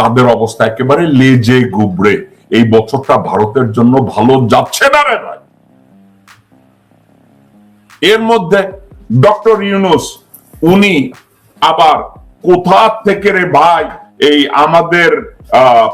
তাদের অবস্থা একেবারে লেজে গুবড়ে। এই বছরটা ভারতের জন্য ভালো যাচ্ছে না রে ভাই। এর মধ্যে ডক্টর ইউনুস, উনি আবার কোথা থেকে রে ভাই এই আমাদের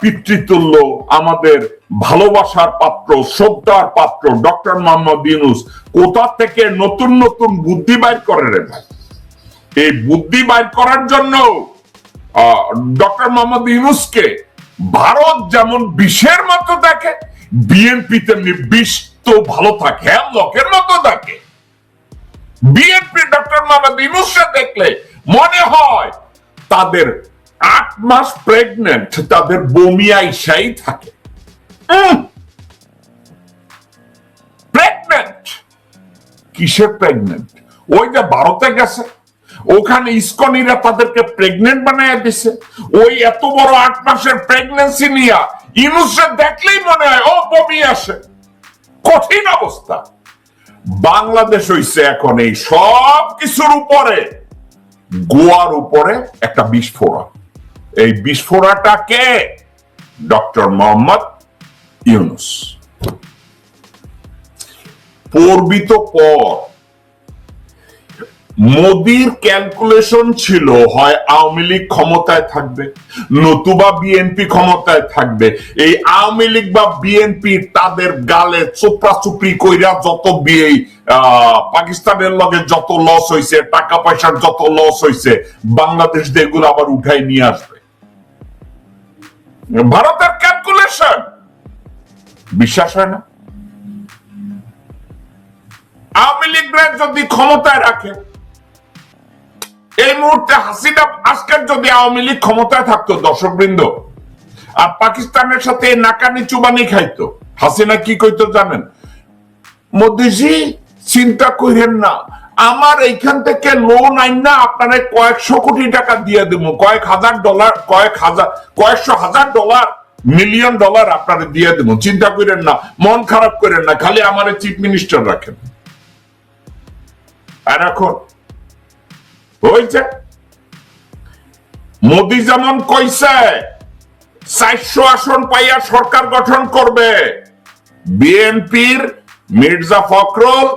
পিতৃতুল্য, আমাদের ভালোবাসার পাত্র, শ্রদ্ধার পাত্র ডক্টর মোহাম্মদ ইউনুস কোথা থেকে নতুন নতুন বুদ্ধি বাইর করে রে ভাই? এই বুদ্ধি বাইর করার জন্য ডক্টর মোহাম্মদ ইউনুসকে ভারত যেমন বিষের মতো দেখে বিএনপি তেমনি বিষ তো ভালো থাকে লোকের মতো দেখে। বিএনপি ডক্টর মোহাম্মদ ইউনুসকে দেখলে মনে হয় তাদের আট মাস প্রেগনেন্ট তাদের বমি আইসাই থাকে। কিসের প্রেগনেন্ট ওই যে ভারতে গেছে ওখানে ইস্কনিরা তাদেরকে প্রেগনেন্ট বানায় দিছে। ওই এত বড় আট মাসের প্রেগনেন্সি নিয়ে ইনুসে দেখলেই মনে হয়, ও বমি আসে। কঠিন অবস্থা। বাংলাদেশ হইছে এখন এই সব কিছুর উপরে, গোয়ার উপরে একটা বিস্ফোরণ। এই বিস্ফোরাটা কে? ডক্টর মোহাম্মদ ইউনুস। পর্বিত পর। মোদির ক্যালকুলেশন ছিল হয় আওয়ামী লীগ ক্ষমতায় থাকবে, নতুবা বিএনপি ক্ষমতায় থাকবে। এই আওয়ামী লীগ বা বিএনপি তাদের গালে চোপড়া চুপড়ি কইরা যত বিয়ে পাকিস্তানের লগে যত লস হয়েছে টাকা পয়সার যত লস হয়েছে বাংলাদেশ এগুলো আবার উঠাই নিয়ে আসবে। ভারতের ক্যালকুলেশন বিশ্বাস হয় না? আওয়ামী লীগরা যদি ক্ষমতায় রাখে এই মুহূর্তে হাসিনা আজকের যদি আওয়ামী লীগ ক্ষমতায় থাকতো দর্শক বৃন্দ আর পাকিস্তানের সাথে নাকানি চুবানি খাইতো, হাসিনা কি কইতো জানেন? মোদিজি, চিন্তা করেন না, আমার এইখান থেকে লোন আইন না, আপনারা কয়েকশো কোটি টাকা দিয়ে দেবো কয়েক হাজার ডলার কয়েক হাজার, কয়েকশো হাজার ডলার মিলিয়ন ডলার আপনারা দিয়ে দেবো চিন্তা করেন না, মন খারাপ করেন না, খালি আমার চিফ মিনিস্টার রাখেন। আর এখন হয়েছে মোদি যেমন কইছে, চারশো আসন পাইয়া সরকার গঠন করবে। বিএনপির মির্জা ফখরুল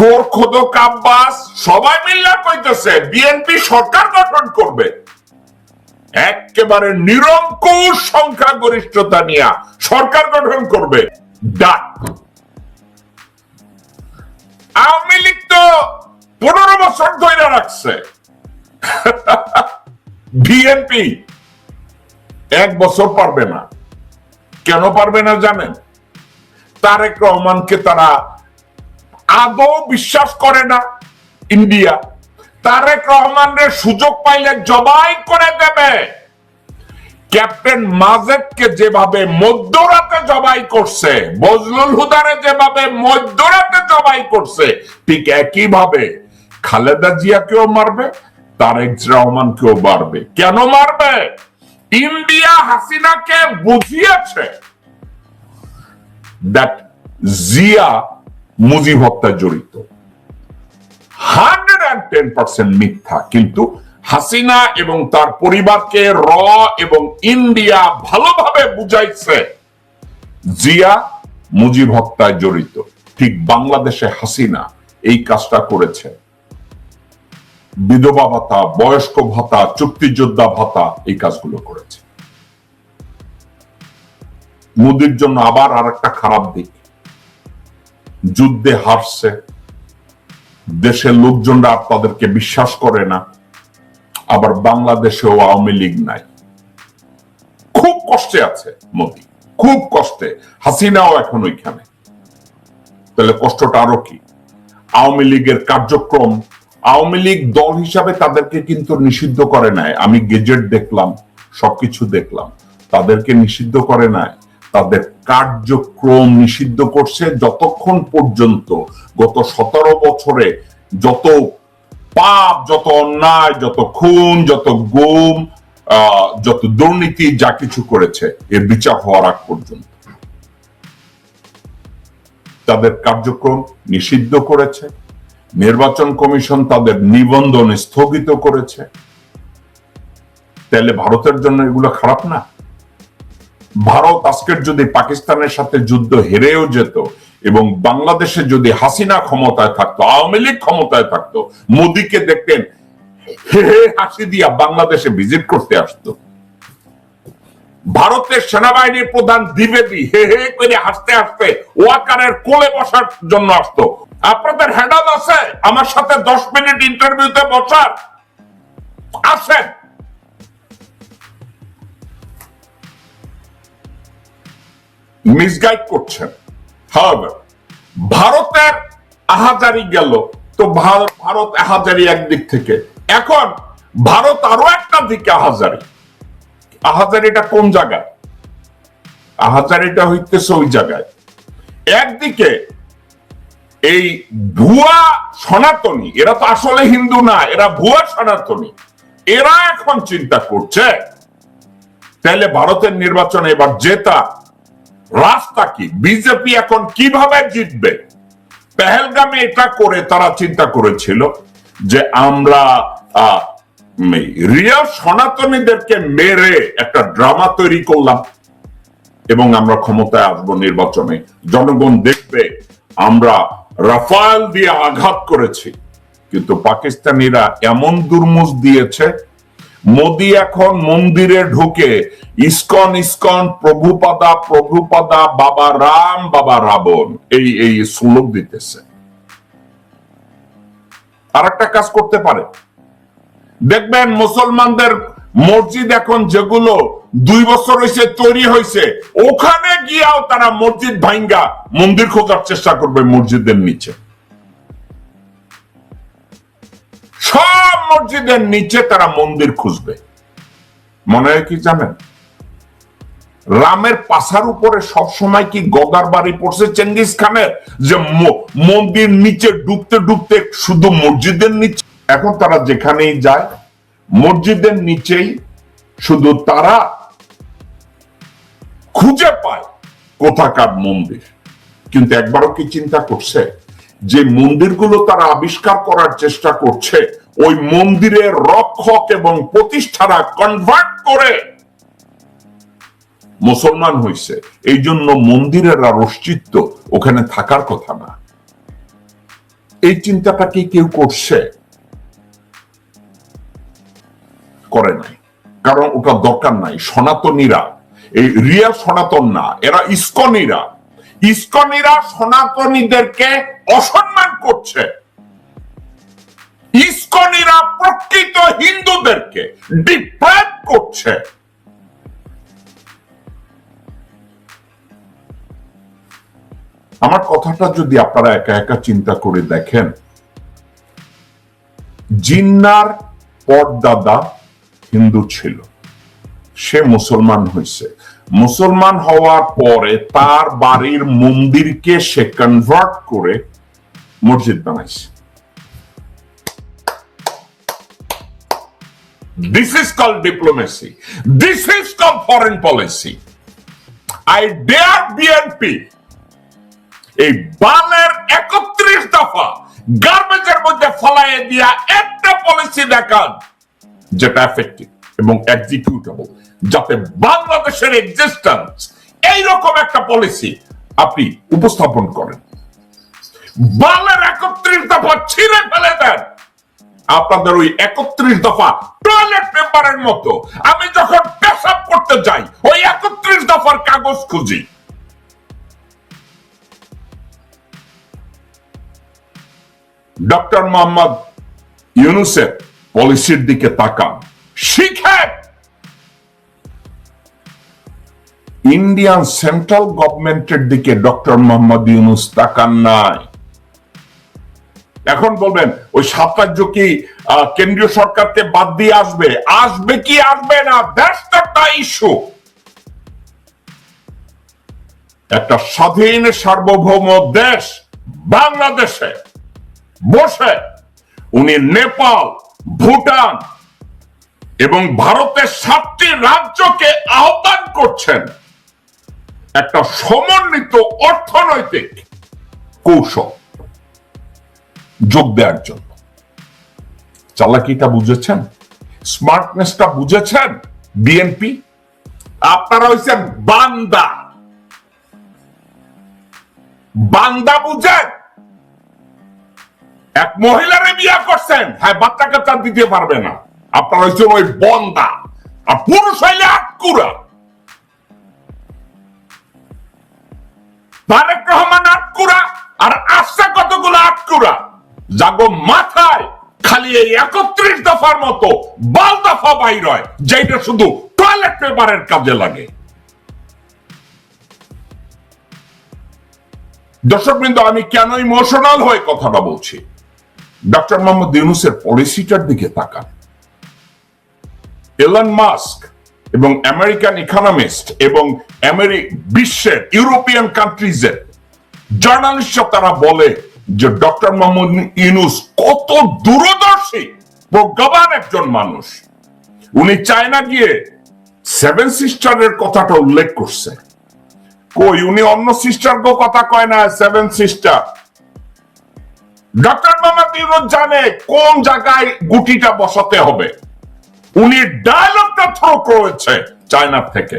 গোরখোদক আব্বাস সবাই মিল্লা কইতেছে, বিএনপি সরকার গঠন করবে। একেবারে নিরঙ্কুশ সংখ্যা গরিষ্ঠতা নিয়ে সরকার গঠন করবে। ডাক। আওয়ামী লীগ তো পনেরো বছর ধরে রাখছে। বিএনপি এক বছর পারবে না। কেন পারবে না জানেন? তারেক রহমানকে তারা আদৌ বিশ্বাস করে না ইন্ডিয়া। তারেক রহমানের সুযোগ পাইলে জবাই করে দেবে। ক্যাপ্টেন মাজেদকে যেভাবে মধ্যরাতে জবাই করছে, বজলুল হুদারে যেভাবে মধ্যরাতে জবাই করছে, ঠিক একই ভাবে খালেদা জিয়াকেও মারবে, তারেক রহমানকেও মারবে। কেন মারবে? ইন্ডিয়া হাসিনাকে বুঝিয়েছে দ্যাট জিয়া মুজিব হত্যায় জড়িত। হান্ড্রেড অ্যান্ড টেন পার্সেন্ট মিথ্যা, কিন্তু হাসিনা এবং তার পরিবারকে র এবং ইন্ডিয়া ভালোভাবে বুঝাইছে, জিয়া মুজিব হত্যায় জড়িত। ঠিক বাংলাদেশে হাসিনা এই কাজটা করেছে। বিধবা ভাতা, বয়স্ক ভাতা, চুক্তিযোদ্ধা ভাতা এই কাজগুলো করেছে। মোদির জন্য আবার আর একটা খারাপ দিক। যুদ্ধে হারছে দেশের লোকজনরা তাদেরকে বিশ্বাস করে না, আবার বাংলাদেশেও আওয়ামী লীগ নাই। খুব কষ্টে আছে মোদি, খুব কষ্টে, হাসিনাও এখন ওইখানে। তাহলে কষ্টটা আরও কি? আওয়ামী লীগের কার্যক্রম আওয়ামী লীগ দল হিসাবে তাদেরকে কিন্তু নিষিদ্ধ করে নাই। আমি গেজেট দেখলাম, সবকিছু দেখলাম। তাদেরকে নিষিদ্ধ করে নাই। তাদের কার্যক্রম নিষিদ্ধ করছে যতক্ষণ পর্যন্ত গত সতেরো বছরে যত পাপ, যত অন্যায়, যত খুন, যত গুম যত দুর্নীতি, যা কিছু করেছে, এর বিচার হওয়ার আগ পর্যন্ত। তাদের কার্যক্রম নিষিদ্ধ করেছে। নির্বাচন কমিশন তাদের নিবন্ধন স্থগিত করেছে। তাহলে ভারতের জন্য এগুলো খারাপ না? ভারত আজকের যদি পাকিস্তানের সাথে যুদ্ধ হেরেও যেত এবং বাংলাদেশে যদি হাসিনা ক্ষমতায় থাকতো, আওয়ামী লীগ ক্ষমতায় থাকতো, মোদীকে দেখতেন, হে হে, হাসি দিয়া বাংলাদেশে ভিজিট করতে আসতো। ভারতের সেনাবাহিনীর প্রধান দ্বিবেদী, হে হে, করে হাসতে হাসতে ওয়াকারের কোলে বসার জন্য আসতো। আপনাদের হ্যান্ডাল আছে, আমার সাথে দশ মিনিট ইন্টারভিউতে বসার। আসেন। মিসগাইড করছেন। ভারতের আহাজারি গেল, তো ভারত আহাজারি একদিক থেকে। এখন ভারত আরও একটা দিকে আহাজারি। আহাজারিটা কোন জায়গায়? আহাজারিটা হইতেছে ওই জায়গায়। একদিকে এই ভুয়া সনাতনী, এরা তো আসলে হিন্দু না, এরা ভুয়া সনাতনী। এরা এখন চিন্তা করছে তাহলে ভারতের নির্বাচনে এবার জেতা। রাস্তা কি? বিজেপি এখন কীভাবে জিতবে? পেহেলগামে এটা করে তারা চিন্তা করেছিল যে আমরা রিয়াল সনাতনীদেরকে মেরে একটা ড্রামা তৈরি করলাম এবং আমরা ক্ষমতায় আসব নির্বাচনে। জনগণ দেখবে, আমরা রাফায়েল দিয়ে আঘাত করেছি। কিন্তু পাকিস্তানিরা এমন দুর্মুষ দিয়েছে, মোদি এখন মন্দিরে ঢুকে ইস্কন ইস্কন, প্রভুপাদা প্রভুপাদা, বাবা রাম, বাবা রাবণ, এই এই শ্লোক দিতেছে। আর একটা কাজ করতে পারে। দেখবেন মুসলমানদের মসজিদ এখন যেগুলো দুই বছর হয়েছে তৈরি হয়েছে ওখানে গিয়াও তারা মসজিদ ভাঙ্গা মন্দির খোঁজার চেষ্টা করবে মসজিদের নিচে। সব মসজিদের নিচে তারা মন্দির খুঁজবে। মনে হয় কি জানেন? রামের পাশার উপরে সব সময় কি গদার বাড়ি পড়ছে চেঙ্গিস খানের? যে মন্দির নিচে ডুবতে ডুবতে শুধু মসজিদের নিচে। এখন তারা যেখানেই যায় মসজিদের নিচেই শুধু তারা খুঁজে পায় কোথাকার মন্দির। কিন্তু একবারও কি চিন্তা করছে? যে মন্দিরগুলো তারা আবিষ্কার করার চেষ্টা করছে, ওই মন্দিরের রক্ষক এবং প্রতিষ্ঠারা কনভার্ট করে মুসলমান হইছে। এই জন্য মন্দিরের আর অস্তিত্ব ওখানে থাকার কথা না। এই চিন্তাটা কি কেউ করছে? করে নাই। কারণ ওটা দরকার নাই। সনাতনীরা, এই রিয়া সনাতন না এরা ইস্কনীরা। ইস্কনীরা সনাতনীদেরকে অসম্মান করছে। ইস্কনীরা প্রকৃত হিন্দুদেরকে ডিপ্রাইভ করছে। আমার কথাটা যদি আপনারা একা একা চিন্তা করে দেখেন, জিন্নার পরদাদা হিন্দু ছিল। সে মুসলমান হয়েছে মুসলমান হওয়ার পরে তার বাড়ির মন্দিরকে সে কনভার্ট করে মসজিদ বানাইছে। This is call diplomacy this is call foreign policy I dare BNP এই বালের একত্রিশ দফা গার্বেজের মধ্যে ফলাইয়ে দিয়া একটা পলিসি দেখান। যেটা এফেক্টিভ এবং এক্সিকিউটেবল যাতে বাংলাদেশের এক্সিস্টেন্স এইরকম একটা পলিসি আপনি উপস্থাপন করেন। বালের একত্রিশ দফা ছিঁড়ে ফেলে দেন। আপনাদের ওই একত্রিশ দফা টয়লেট পেপারের মতো আমি যখন পেশাব করতে যাই, ওই একত্রিশ দফার কাগজ খুঁজি। ডক্টর মোহাম্মদ ইউনুসের পলিসির দিকে তাকান। শিখেন ইন্ডিয়ান সেন্ট্রাল গভর্নমেন্টের দিকে ডক্টর মোহাম্মদ ইউনুস তাকান নাই। এখন বলবেন, ওই সাত রাজ্য কি কেন্দ্রীয় সরকারকে বাদ দিয়ে আসবে? আসবে কি, আসবে না? That's the issue. একটা স্বাধীন, সার্বভৌম দেশ বাংলাদেশে বসে। উনি নেপাল ভুটান এবং ভারতের সাতটি রাজ্যকে আহ্বান করছেন একটা সমন্বিত অর্থনৈতিক কৌশল যোগ দেওয়ার জন্য। চালাকিটা বুঝেছেন? স্মার্টনেসটা বুঝেছেন বিএনপি? আপনারা হয়েছেন বান্দা। বান্দা বুঝেন? এক মহিলারে বিয়া করছেন হ্যাঁ বাচ্চা কাচ্চা দিতে পারবে না। আপনারা হয়েছেন ওই বন্দা। আর পুরুষ হইলে আটকুরা। তারেক রহমান আটকুরা, আর আসছে কতগুলো আটকুরা? মাথায়, খালি এই একত্রিশ দফার মতো বাল দফা বাইর হয় যেটা শুধু টয়লেট পেপারের কাজে লাগে। দর্শক আমি কেন ইমোশনাল হয়ে কথাটা বলছি? ডক্টর মোহাম্মদ ইউনুসের পলিসিটার দিকে তাকান। এলন মাস্ক এবং আমেরিকান ইকোনমিস্ট এবং বিশ্বের ইউরোপিয়ান কান্ট্রিজের জার্নালিস্ট তারা বলে যে ডক্টর মোহাম্মদ ইউনুস কত দূরদর্শী প্রজ্ঞাবান একজন মানুষ। উনি চায়না গিয়ে সেভেন সিস্টারের কথাটা উল্লেখ করছে। কই, উনি অন্য সিস্টার কথা কয় না seven sister doctor Mohammad Yunus জানে কোন জায়গায় গুটিটা বসাতে হবে। উনি ডায়লগটা থ্রো করেছে চায়নার থেকে।